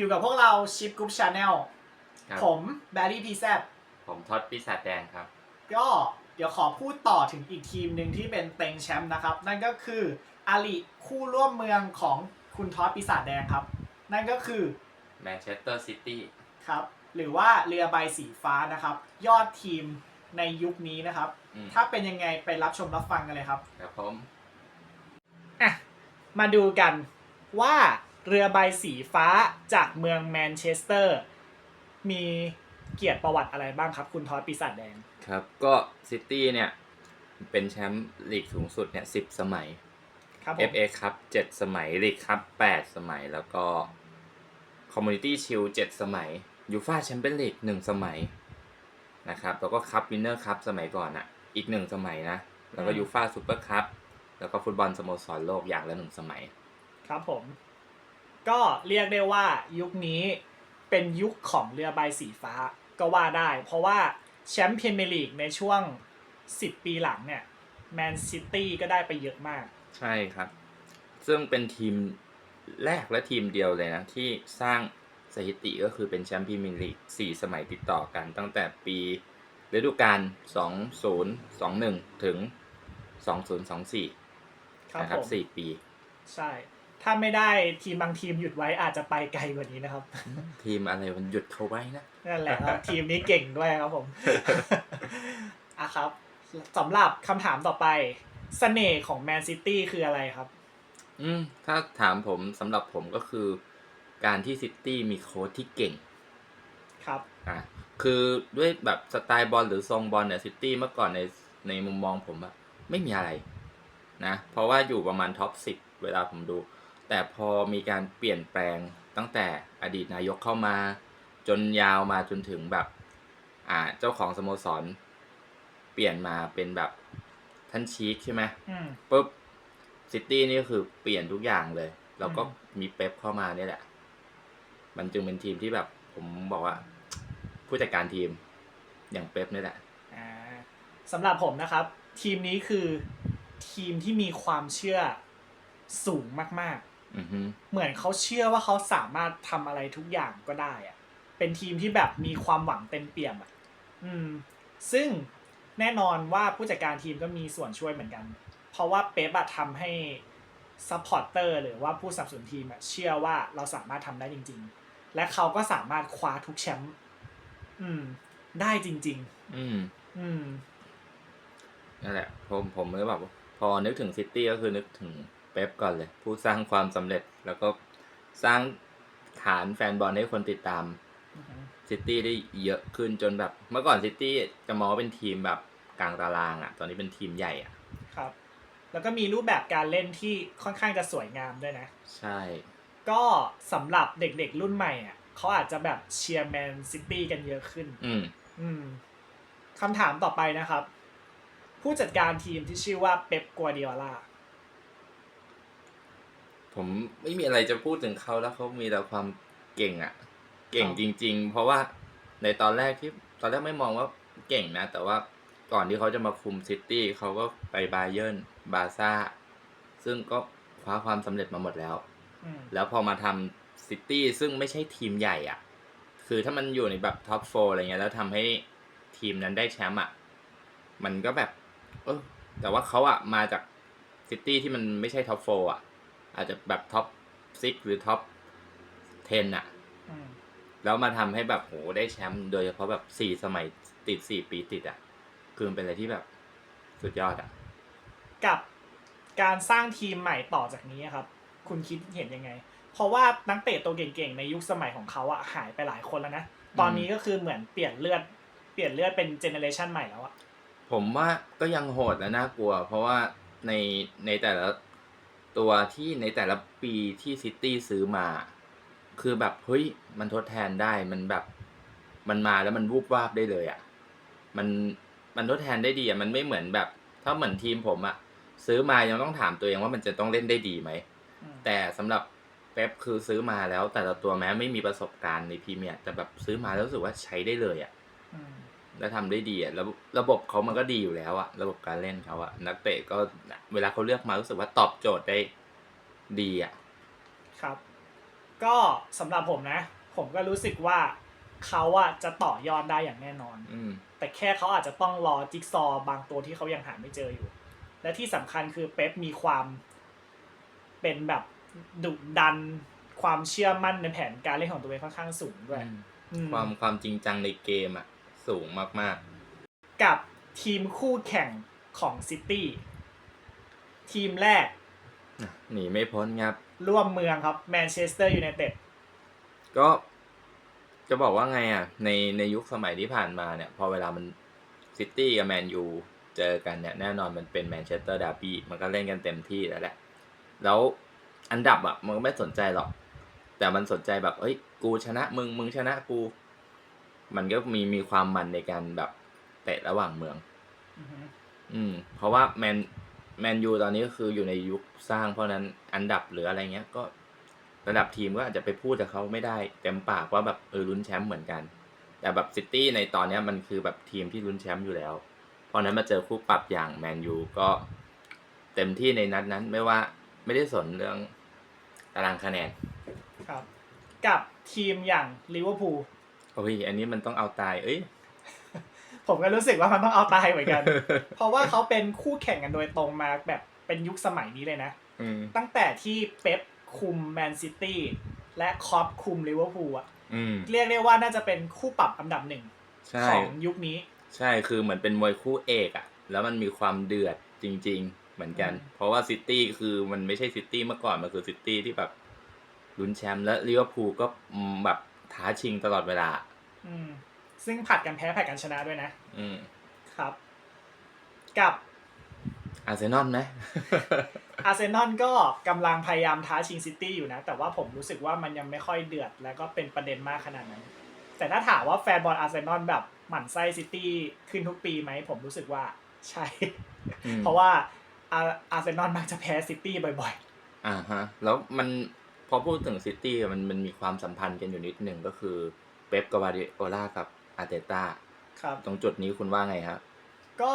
อยู่กับพวกเราชิปกรุ๊ปชาแนลครับ ผมแบร์รี่พีแซผมท็อดปีศาจแดงครับ ก็เดี๋ยวขอพูดต่อถึงอีกทีมหนึ่งที่เป็นเต็งแชมป์นะครับ นั่นก็คืออาลีคู่ร่วมเมืองของคุณท็อตปีศาจแดงครับ นั่นก็คือ แมนเชสเตอร์ซิตี้ ครับหรือว่าเรือใบสีฟ้านะครับ ยอดทีมในยุคนี้นะครับถ้าเป็นยังไงไปรับชมรับฟังกันเลยครับ ครับผม อะมาดูกันว่า เรือใบสีฟ้าจากเมืองแมนเชสเตอร์ มีเกียรติประวัติอะไรบ้างครับ คุณทอดปีศาจแดง ครับก็ซิตี้เนี่ย เป็นแชมป์ลีกสูงสุดเนี่ยสิบสมัย ครับผม FA ครับเจ็ดสมัยลีกครับแปดสมัยแล้วก็คอมมูนิตี้ชิลเจ็ดสมัยยูฟาแชมเปี้ยนลีกหนึ่งสมัยนะครับแล้วก็คัพวินเนอร์คัพสมัยก่อนอะอีกหนึ่งสมัยนะ แล้วก็ยูฟาซูเปอร์คัพแล้วก็ฟุตบอลสโมสรโลกอย่างละหนึ่งสมัย ครับผม ก็เรียกได้ว่ายุคนี้เป็นยุคของเรือใบสีฟ้าก็ว่าได้ เพราะว่าแชมป์พรีเมียร์ลีกในช่วง 10 ปีหลังเนี่ยแมนซิตี้ก็ได้ไปเยอะมาก ใช่ครับ ซึ่งเป็นทีมแรกและทีมเดียวเลยนะ ที่สร้างสถิติก็คือเป็นแชมป์พรีเมียร์ลีกสี่สมัยติดต่อกัน ตั้งแต่ปีฤดูกาล 2021 ถึง 2024ครับนะครับผมสี่ปี ใช่ ถ้าไม่ได้ทีมบางทีมหยุดไว้อาจจะไปไกลกว่านี้นะครับ ทีมอะไรมันหยุดเขาไว้นะนั่นแหละครับ ทีมนี้เก่งด้วยครับผมอะครับสำหรับคำถามต่อไปเสน่ห์ของแมนซิตี้คืออะไรครับ อืมถ้าถามผมสำหรับผมก็คือ การที่ซิตี้มีโค้ชที่เก่ง ครับอะคือด้วยแบบสไตล์บอลหรือทรงบอลเนี่ยซิตี้เมื่อก่อนในในมุมมองผมอะไม่มีอะไร นะ เพราะว่าอยู่ประมาณท็อปสิบเวลาผมดู แต่พอมีการเปลี่ยนแปลงตั้งแต่อดีตนายกเข้ามา จนยาวมาจนถึงแบบอ่าเจ้าของสโมสร เปลี่ยนมาเป็นแบบท่านชีคใช่ไหมอืมปุ๊บซิตี้นี่ก็คือเปลี่ยนทุกอย่างเลย แล้วก็อืมมีเป๊ปเข้ามาเนี่ยแหละ มันจึงเป็นทีมที่แบบ ผมบอกว่า ผู้จัดการทีมอย่างเป๊ปนี่แหละอ่าสำหรับผมนะครับ ทีมนี้คือทีมที่มีความเชื่อสูงมากอือฮึๆ เหมือนเขาเชื่อว่าเขาสามารถทำอะไรทุกอย่างก็ได้อะเป็นทีมที่แบบมีความหวังเต็มเปี่ยมอะอืม ซึ่งแน่นอนว่าผู้จัดการทีมก็มีส่วนช่วยเหมือนกัน เพราะว่าเป๊ปอะทำให้ซัพพอร์เตอร์หรือว่าผู้สนับสนุนทีมอะเชื่อว่าเราสามารถทำได้จริง ๆ และเขาก็สามารถคว้าทุกแชมป์อืม ได้จริงอืมๆอืมนั่นแหละผมผมเลยแบบว่าพอนึกถึงซิตี้ก็คือนึกถึง เป๊ปก่อนเลย ผู้สร้างความสำเร็จแล้วก็สร้างฐานแฟนบอลให้คนติดตามซิตี้ได้เยอะขึ้นจนแบบเมื่อก่อนซิตี้จะมองว่าเป็นทีมแบบกลางตารางอะ่ะ ตอนนี้เป็นทีมใหญ่อะ่ะ ครับ แล้วก็มีรูปแบบการเล่นที่ค่อนข้างจะสวยงามด้วยนะ ใช่ ก็สำหรับเด็กๆรุ่นใหม่อะเขาอาจจะแบบเชียร์แมนซิตี้กันเยอะขึ้น อืม อืมคำถามต่อไปนะครับ ผู้จัดการทีมที่ชื่อว่าเป๊ปกัวเดียล่า ผมไม่มีอะไรจะพูดถึงเขาแล้วเขามีแต่ความเก่งอะ่ะเก่งจริง ๆ เพราะว่าในตอนแรกที่ตอนแรกไม่มองว่าเก่งนะ แต่ว่าก่อนที่เขาจะมาคุมซิตี้เขาก็ไปบาเยิร์นบาซ่า ซึ่งก็คว้าความสำเร็จมาหมดแล้วอืมแล้วพอมาทำซิตี้ซึ่งไม่ใช่ทีมใหญ่อะ่ะ คือถ้ามันอยู่ในแบบท็อปโฟอะไรเงี้ยแล้วทำให้ทีมนั้นได้แชมป์อะ มันก็แบบ เออแต่ว่าเขาอะมาจากซิตี้ที่มันไม่ใช่ท็อปโฟอะ อาจจะแบบท็อปซิกหรือท็อปเทนอะอืมแล้วมาทำให้แบบโหได้แชมป์โดยเฉพาะแบบสี่สมัยติดสี่ปีติดอะคือมันเป็นอะไรที่แบบสุดยอดอะกับการสร้างทีมใหม่ต่อจากนี้ครับ คุณคิดเห็นยังไง เพราะว่านักเตะตัวเก่งๆ ในยุคสมัยของเขาอะหายไปหลายคนแล้วนะตอนนี้ก็คือเหมือนเปลี่ยนเลือดเปลี่ยนเลือดเป็นเจเนอเรชันใหม่แล้วอะผมว่าก็ยังโหดและน่ากลัว เพราะว่าในในแต่ละ ตัวที่ในแต่ละปีที่ซิตี้ซื้อมา คือแบบเฮ้ยมันทดแทนได้มันแบบมันมาแล้วมันวูบวาบได้เลยอะ่ะ มันมันทดแทนได้ดีอะ่ะมันไม่เหมือนแบบ ถ้าเหมือนทีมผมอะ่ะ ซื้อมายังต้องถามตัวเองว่ามันจะต้องเล่นได้ดีไหมอืมแต่สำหรับเป๊ปคือซื้อมาแล้วแต่ละตัวแม้ไม่มีประสบการณ์ในพรีเมียร์แต่แบบซื้อมาแล้วรู้สึกว่าใช้ได้เลยอะอืม แล้วทำได้ดีอะระบบระบบเขามันก็ดีอยู่แล้วอะระบบการเล่นเขาอะนักเตะก็เวลาเขาเลือกมารู้สึกว่าตอบโจทย์ได้ดีอะครับ ก็สำหรับผมนะ ผมก็รู้สึกว่าเขาอะจะต่อยอดได้อย่างแน่นอนอืมแต่แค่เขาอาจจะต้องรอจิ๊กซอว์บางตัวที่เขายังหาไม่เจออยู่ และที่สำคัญคือเป๊ปมีความเป็นแบบดุดันความเชื่อมั่นในแผนการเล่นของตัวเองค่อนข้างสูงด้วยอืมความความจริงจังในเกมอะ สูงมากกับทีมคู่แข่งของซิตี้ทีมแรกๆหนีไม่พ้นครับ ร่วมเมืองครับแมนเชสเตอร์ยูไนเต็ดก็จะบอกว่าไงอะ ในในยุคสมัยที่ผ่านมาเนี่ย พอเวลามันซิตี้กับแมนยูเจอกันเนี่ย แน่นอนมันเป็นแมนเชสเตอร์ดาร์บี้มันก็เล่นกันเต็มที่แล้วแหละ แล้วอันดับอะ มันก็ไม่สนใจหรอก แต่มันสนใจแบบเอ้ย กูชนะมึง มึงชนะกู มันก็มีมีความมันในการแบบเตะระหว่างเมืองอือฮึอืม เพราะว่าแมนแมนยูตอนนี้ก็คืออยู่ในยุคสร้างเพราะฉะนั้นอันดับหรืออะไรเงี้ย ก็ระดับทีมก็อาจจะไปพูดกับเขาไม่ได้เต็มปากว่าแบบเออลุ้นแชมป์เหมือนกัน แต่แบบซิตี้ในตอนเนี้ยมันคือแบบทีมที่ลุ้นแชมป์อยู่แล้ว เพราะฉะนั้นมาเจอคู่ปรับอย่างแมนยูก็เต็มที่ในนัดนั้นไม่ว่าไม่ได้สนเรื่องตารางคะแนน ครับ กับทีมอย่างลิเวอร์พูลโอ้ยอันนี้มันต้องเอาตาย เอ้ย ผมก็รู้สึกว่ามันต้องเอาตายเหมือนกัน เพราะว่าเขาเป็นคู่แข่งกันโดยตรงมาแบบเป็นยุคสมัยนี้เลยนะ อืมตั้งแต่ที่เป๊ปคุมแมนซิตี้และคอปคุมลิเวอร์พูลอะอืมเรียกได้ว่าน่าจะเป็นคู่ปรับอันดับหนึ่งใช่ ของยุคนี้ ใช่คือเหมือนเป็นมวยคู่เอกอะแล้วมันมีความเดือดจริง ๆ เหมือนกัน อืม เพราะว่าซิตี้คือมันไม่ใช่ซิตี้เมื่อก่อน มันคือซิตี้ที่แบบลุ้นแชมป์และลิเวอร์พูลก็อืมแบบท้าชิงตลอดเวลา อืมซึ่งผัดกันแพ้ผัดกันชนะด้วยนะ อืมครับ กับอาร์เซนอลไหม อาร์เซนอลก็กำลังพยายามท้าชิงซิตี้อยู่นะ แต่ว่าผมรู้สึกว่ามันยังไม่ค่อยเดือด แล้วก็เป็นประเด็นมากขนาดนั้น แต่ถ้าถามว่าแฟนบอลอาร์เซนอลแบบหมั่นไส้ซิตี้ขึ้นทุกปีไหม ผมรู้สึกว่าใช่ อืม เพราะว่าอาอาร์เซนอลมักจะแพ้ซิตี้บ่อย อ่าฮะ แล้วมันพอพูดถึงซิตี้มันมันมีความสัมพันธ์กันอยู่นิดหนึ่งก็คือ เป๊ปกบวาร์ดิโอลากับอาร์เตต้าๆครับ ตรงจุดนี้คุณว่าไงฮะก็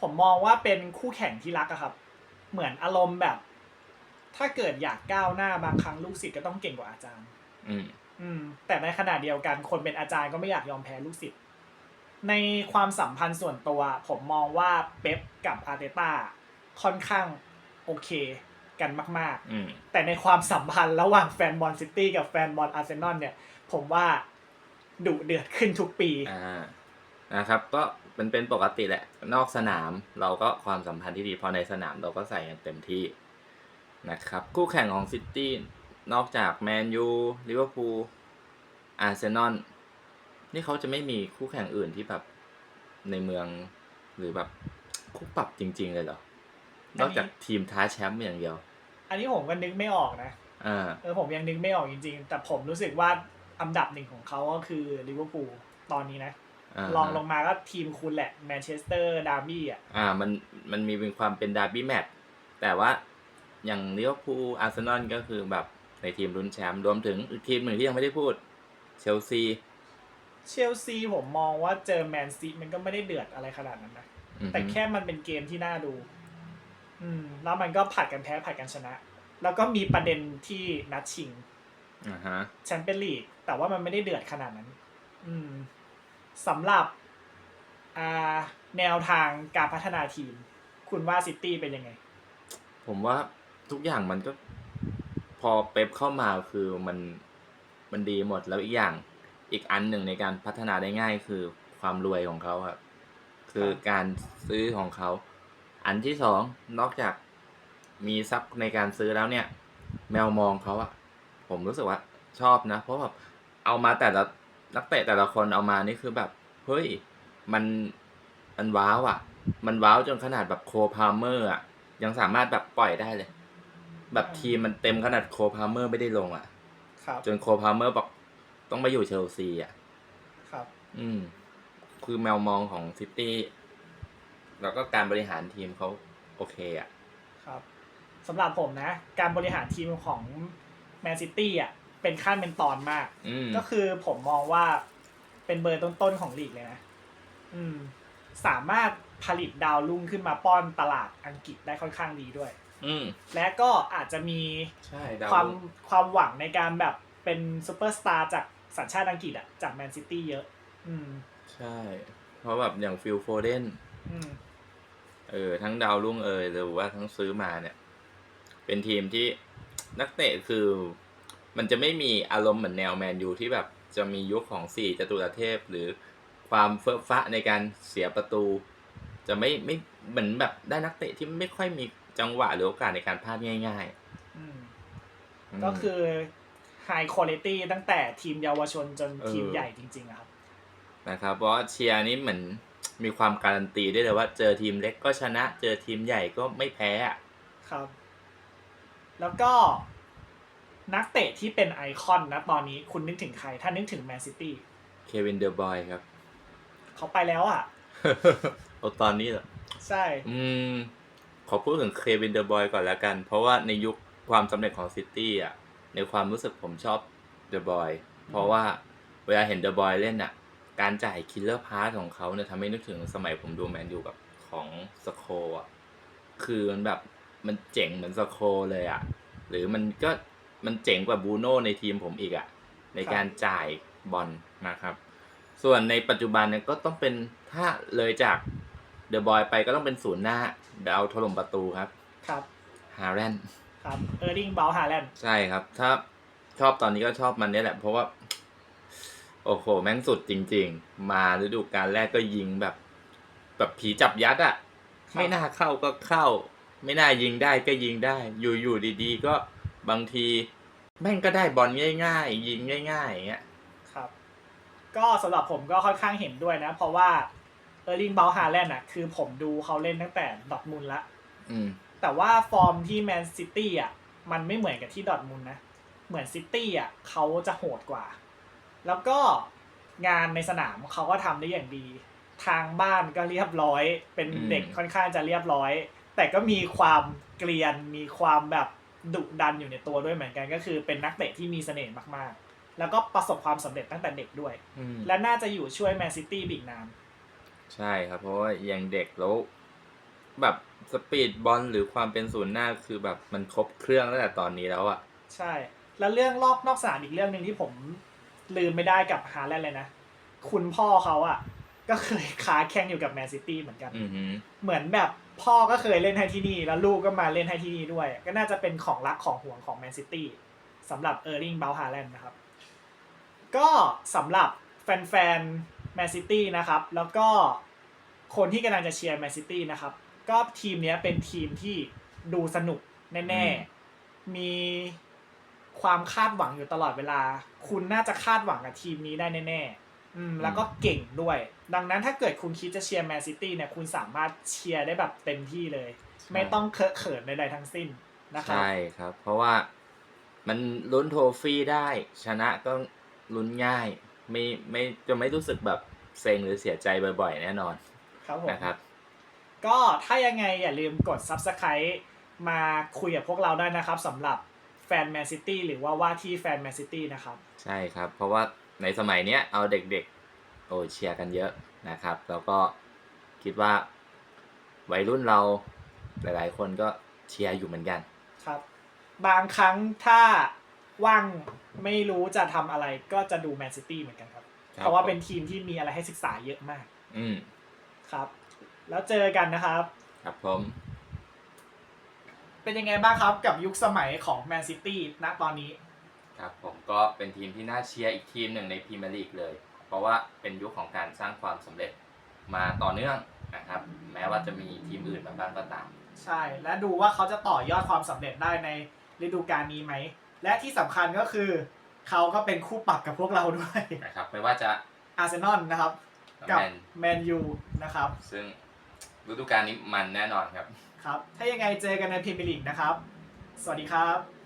ผมมองว่าเป็นคู่แข่งที่รักอะครับ เหมือนอารมณ์แบบ ถ้าเกิดอยากก้าวหน้าบางครั้งลูกศิษย์ก็ต้องเก่งกว่าอาจารย์ อืม อืม แต่ในขณะเดียวกันคนเป็นอาจารย์ก็ไม่อยากยอมแพ้ลูกศิษย์ในความสัมพันธ์ส่วนตัว ผมมองว่าเป๊ปกับอาร์เตต้าค่อนข้างโอเค กันมากอืมๆ แต่ในความสัมพันธ์ระหว่างแฟนบอลซิตี้กับแฟนบอลอาร์เซนอลเนี่ย ผมว่าดุเดือดขึ้นทุกปี อ่านะครับก็เป็นเป็นปกติแหละ นอกสนามเราก็ความสัมพันธ์ที่ดีพอในสนามเราก็ใส่กันเต็มที่นะครับคู่แข่งของซิตี้นอกจากแมนยูลิเวอร์พูลอาร์เซนอลนี่เขาจะไม่มีคู่แข่งอื่นที่แบบในเมืองหรือแบบคู่ปรับจริง ๆ เลยเหรอนอกจากทีมท้าแชมป์อย่างเดียว อันนี้ผมก็นึกไม่ออกนะอ่า เออผมยังนึกไม่ออกจริง ๆ แต่ผมรู้สึกว่าอันดับหนึ่งของเขาก็คือลิเวอร์พูลตอนนี้นะอ่าลองลงมาก็ทีมคุณแหละแมนเชสเตอร์ดาร์บี้อะอ่ามันมันมีเป็นความเป็นดาร์บี้แมตช์แต่ว่าอย่างลิเวอร์พูลอาร์เซนอลก็คือแบบในทีมลุ้นแชมป์รวมถึงอีกทีมหนึ่งที่ยังไม่ได้พูดเชลซีเชลซีผมมองว่าเจอแมนซีมันก็ไม่ได้เดือดอะไรขนาดนั้นนะ อือฮึแต่แค่มันเป็นเกมที่น่าดู อืมแล้วมันก็ผัดกันแพ้ผัดกันชนะ แล้วก็มีประเด็นที่นัดชิงอ่าฮะแชมเปี้ยนลีกแต่ว่ามันไม่ได้เดือดขนาดนั้น อืมสำหรับอ่าแนวทางการพัฒนาทีม คุณว่าซิตี้เป็นยังไง ผมว่าทุกอย่างมันก็ พอเป๊ปเข้ามาคือมันมันดีหมดแล้วอีกอย่างอีกอันหนึ่งในการพัฒนาได้ง่ายคือความรวยของเขาครับ คือการซื้อของเขา อันที่สองนอกจากมีทรัพย์ในการซื้อแล้วเนี่ย แมวมองเขาอะผมรู้สึกว่าชอบนะ เพราะแบบเอามาแต่ละนักเตะแต่ละคนเอามานี่คือแบบเฮ้ยมันมันว้าวอะมันว้าวจนขนาดแบบโคพาเมอร์อะยังสามารถแบบปล่อยได้เลย แบบทีมมันเต็มขนาดโคพาเมอร์ไม่ได้ลงอะครับจนโคพาเมอร์บอกต้องไปอยู่เชลซีอะครับ อืม คือแมวมองของซิตี้ แล้วก็การบริหารทีมเขาโอเคอะครับสำหรับผมนะ การบริหารทีมของแมนซิตี้อะเป็นขั้นเป็นตอนมาก อืมก็คือผมมองว่าเป็นเบอร์ต้นๆของลีกเลยนะ อืม สามารถผลิตดาวรุ่งขึ้นมาป้อนตลาดอังกฤษได้ค่อนข้างดีด้วย อืมและก็อาจจะมีใช่ดาวความรุ่งความหวังในการแบบเป็นซูเปอร์สตาร์จากสัญชาติอังกฤษอะจากแมนซิตี้เยอะ อืม ใช่ เพราะแบบอย่างฟิลโฟเดน อืม เออทั้งดาวรุ่งเอยหรือว่าทั้งซื้อมาเนี่ย เป็นทีมที่นักเตะคือ มันจะไม่มีอารมณ์เหมือนแนวแมนยูที่แบบจะมียุคของสี่จตุรเทพ หรือความเฟ้อฟ้าในการเสียประตู จะไม่ไม่เหมือนแบบได้นักเตะที่ไม่ค่อยมีจังหวะหรือโอกาสในการพลาดง่ายอืมๆมก็คือ high quality ตั้งแต่ทีมเยาวชนจนเออทีมใหญ่จริงๆอะครับ นะครับ เพราะว่าเชียร์นี่เหมือน มีความการันตีได้เลยว่า เจอทีมเล็กก็ชนะ เจอทีมใหญ่ก็ไม่แพ้อะครับ แล้วก็นักเตะที่เป็นไอคอนนะตอนนี้คุณนึกถึงใคร ถ้านึกถึงแมนซิตี้เควินเดอร์บอยครับ เขาไปแล้วอะโอ้ตอนนี้เหรอ ใช่ อืม ขอพูดถึงเควินเดอร์บอยก่อนแล้วกัน เพราะว่าในยุคความสำเร็จของซิตี้อะ ในความรู้สึกผมชอบเดอะบอย เพราะว่าเวลาเห็นเดอะบอยเล่นอะ การจ่ายคิลเลอร์พาร์ของเขาเนี่ยทำให้นึกถึงสมัยผมดูแมนยูกับของสโคอะ คือมันแบบมันเจ๋งเหมือนสโคเลยอะ หรือมันก็มันเจ๋งกว่าบูโน่ในทีมผมอีกอะ ในการจ่ายบอลนะครับ ส่วนในปัจจุบันเนี่ยก็ต้องเป็นถ้าเลยจากเดอะบอยไปก็ต้องเป็นศูนย์หน้าดาวถล่มประตูครับ ครับฮาแรนครับเออร์ลิงเบลฮาแลนด์ใช่ครับ ถ้าชอบตอนนี้ก็ชอบมันเนี่ยแหละเพราะว่า โอ้โห แม่งสุดจริง ๆ มาฤดูกาลแรกก็ยิงแบบ แบบผีจับยัดอะไม่น่าเข้าก็เข้า ไม่น่ายิงได้ก็ยิงได้ อยู่อยู่ดีๆ ก็บางที แม่งก็ได้บอลง่าย ๆ ยิงง่ายๆอย่างเงี้ยครับ ก็สำหรับผมก็ค่อนข้างเห็นด้วยนะ เพราะว่าเออร์ลิงเบลฮาแลนด์อะคือผมดูเขาเล่นตั้งแต่ดอร์ทมุนด์ละอืมแต่ว่าฟอร์มที่แมนซิตี้อะ มันไม่เหมือนกับที่ดอร์ทมุนด์นะ เหมือนซิตี้อะเขาจะโหดกว่า แล้วก็งานในสนามเขาก็ทำได้อย่างดี ทางบ้านก็เรียบร้อย เป็นอืมเด็กค่อนข้างจะเรียบร้อย แต่ก็มีความเกลียนมีความแบบดุดันอยู่ในตัวด้วยเหมือนกัน ก็คือเป็นนักเตะที่มีเสน่ห์มากๆ แล้วก็ประสบความสำเร็จตั้งแต่เด็กด้วยอืมและน่าจะอยู่ช่วยแมนซิตี้บีกนานใช่ครับ เพราะว่ายังเด็กแล้วแบบสปีดบอลหรือความเป็นศูนย์หน้าคือแบบมันครบเครื่องตั้งแต่ตอนนี้แล้วอะใช่ แล้วเรื่องรอบนอกสนามอีกเรื่องหนึ่งที่ผม ลืมไม่ได้กับฮาแลนด์เลยนะ คุณพ่อเขาอะก็เคยค้าแข่งอยู่กับแมนซิตี้เหมือนกัน อือหือเหมือนแบบพ่อก็เคยเล่นให้ที่นี่ แล้วลูกก็มาเล่นให้ที่นี่ด้วย ก็น่าจะเป็นของรักของห่วงของแมนซิตี้สำหรับเออร์ลิงเบลฮาแลนด์นะครับ ก็สำหรับแฟนๆแมนซิตี้นะครับ แล้วก็คนที่กำลังจะเชียร์แมนซิตี้นะครับ ก็ทีมเนี้ยเป็นทีมที่ดูสนุกแน่ๆ มี ความคาดหวังอยู่ตลอดเวลา คุณน่าจะคาดหวังกับทีมนี้ได้แน่ๆอืมแล้วก็เก่งด้วย ดังนั้นถ้าเกิดคุณคิดจะเชียร์แมนซิตี้เนี่ยคุณสามารถเชียร์ได้แบบเต็มที่เลย ไม่ต้องเคอะเขินใดๆทั้งสิ้นนะครับใช่ครับ เพราะว่ามันลุ้นโทฟี่ได้ ชนะก็ลุ้นง่าย ไม่ไม่จะไม่รู้สึกแบบเซ็งหรือเสียใจบ่อยๆ แน่นอนครับผมนะครับ ก็ถ้ายังไงอย่าลืมกด Subscribe มาคุยกับพวกเราได้นะครับสำหรับแฟนแมนซิตี้หรือว่าว่าที่แฟนแมนซิตี้นะครับ ใช่ครับ เพราะว่าในสมัยเนี้ยเอาเด็กๆโอ้เชียร์กันเยอะนะครับ แล้วก็คิดว่าวัยรุ่นเราหลายๆ คนก็เชียร์อยู่เหมือนกันครับ บางครั้งถ้าว่างไม่รู้จะทำอะไรก็จะดูแมนซิตี้เหมือนกันครับครับเพราะว่าเป็นทีมที่มีอะไรให้ศึกษาเยอะมาก อืมครับ แล้วเจอกันนะครับ ครับผม เป็นยังไงบ้างครับกับยุคสมัยของแมนซิตี้ณตอนนี้ ครับผมก็เป็นทีมที่น่าเชียร์อีกทีมหนึ่งในพรีเมียร์ลีกเลย เพราะว่าเป็นยุคของการสร้างความสำเร็จมาต่อเนื่องนะครับ แม้ว่าจะมีทีมอื่นมาบ้างก็ตาม ใช่ และดูว่าเขาจะต่อยอดความสำเร็จได้ในฤดูกาลนี้ไหม และที่สำคัญก็คือ เขาก็เป็นคู่ปรับกับพวกเราด้วย นะครับ ไม่ว่าจะ อาร์เซนอลนะครับ กับแมน แมนยูนะครับ ซึ่งฤดูกาลนี้มันแน่นอนครับ ครับ ถ้ายังไงเจอกันในพรีเมียร์ลีกนะครับ สวัสดีครับ